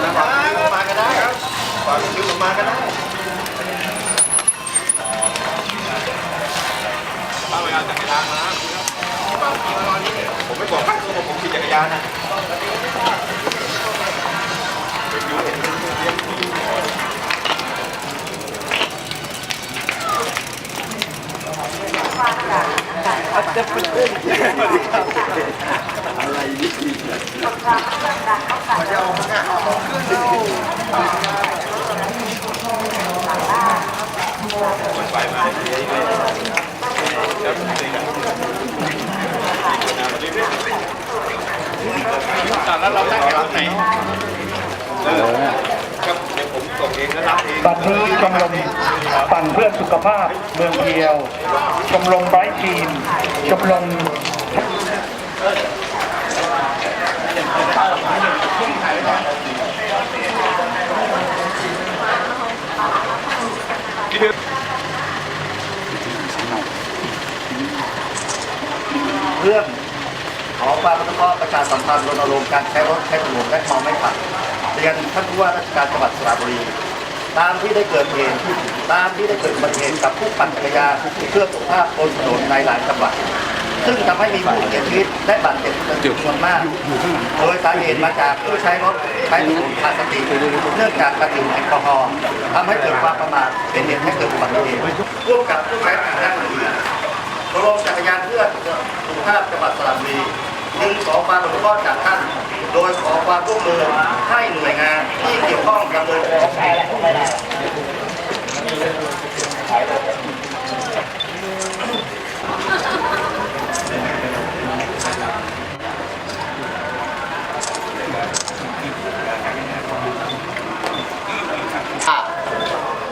ฝากซื้อมาก็ได้ฝากซื้อมาก็ได้ถ้าเวลาจักรยานมาผมไม่บอกให้ตัวผมขี่จักรยานนะอะไรนี่ครับ แล้วเราได้จากไหนครับเดี๋ยวผมส่งเองแล้วรับเองบัดนี้ชมรมปั่นเพื่อสุขภาพเมืองเพียว ชมรมไบรท์ทีม ชมรมเรื่องขอความอนุเคราะห์ประชาสัมพันธ์รณรงค์การใช้รถใช้ถนนและเมาไม่ขับเรียนท่านผู้ว่าราชการจังหวัดสระบุรี ตามที่ได้เกิดเหตุตามที่ได้เกิดอุบัติเหตุกับผู้ปั่นจักรยานเพื่อสุขภาพบนถนนในหลายจังหวัดซึ่งทำให้มีผู้เสียชีวิตและบาดเจ็บเป็นจำนวนมาก โดยสาเหตุมาจากผู้ใช้รถใช้ถนนขาดสติเนื่องจากการดื่มแอลกอฮอล์ทำให้เกิดความประมาทเป็นเหตุให้เกิดอุบัติเหตุร่วมกับผู้ใช้ทางด้านอื่น ชมรมจักรยานเพื่อสุขภาพจังหวัดสระบุรีจึงขอความอนุเคราะห์จากท่าน โดยขอความร่วมมือให้หน่วยงานที่เกี่ยวข้องดำเนินการ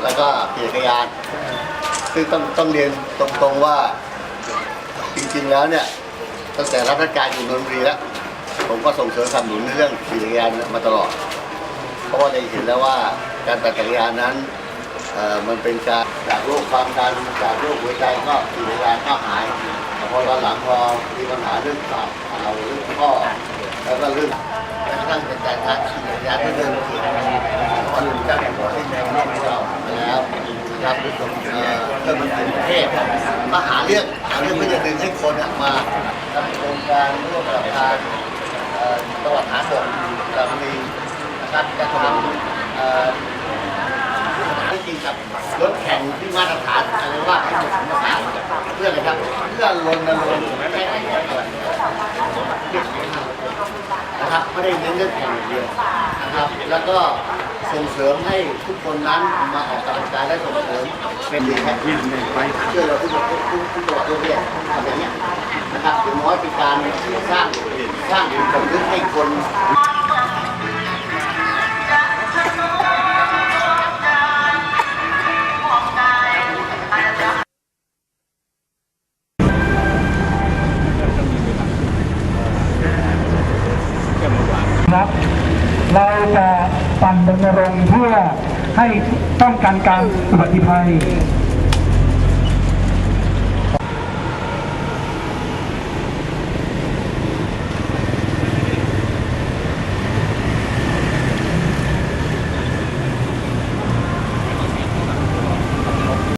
แล้วก็ขี่จักรยานซึ่งต้องต้องเรียนตรงๆว่า ริงๆแล้วเนี่ยตั้งแต่รับราชการอยู่นนทบุรีแล้วผมก็ส่งเสริมสนับสนุนเรื่องขี่จักรยานมาตลอด เพราะว่าได้เห็นแล้วว่าการปั่นจักรยานนั้นเอ่อมันเป็นการจากโรคความดันจากโรคหัวใจก็ขี่จักรยานก็หายแต่พอตอนหลังพอมีปัญหาเรื่องตับเอาเรื่องข้อแล้วก็เรื่องแม้กระทั่งเป็นการทางขี่จักรยานเพื่อเดินขี่วันหนึ่งจะเป็นคนที่ในโลกเราแล้วนะครับเอ่อเพื่อมันเป็นประเทศ มาหาเรื่องหาเรื่องเพื่อจะดึงให้คนอะมาทำโครงการร่วมกับทางเอ่อจังหวัดหาดงจะมีนะครับจะทำเอ่อที่จริงกับรถแข่งที่มาตรฐานอะไรว่าให้หมดมาตรฐานเพื่ออะไรครับเพื่อรณรงค์ให้แข่งกันนะครับไม่ได้เน้นเรื่องแข่งอย่างเดียวนะครับ แล้วก็ ส่งเสริมให้ทุกคนนั้นมาออกกำลังกายและส่งเสริมเป็นดีแข่งเชื่อเราทุกคนทุกทุกทุกตัวทั่วประเทศทำอย่างเนี้ยนะครับอย่างน้อยเป็นการสร้างสร้างสำนึกให้คน เราจะปั่นรณรงค์เพื่อให้ป้องกันการอุบัติภัย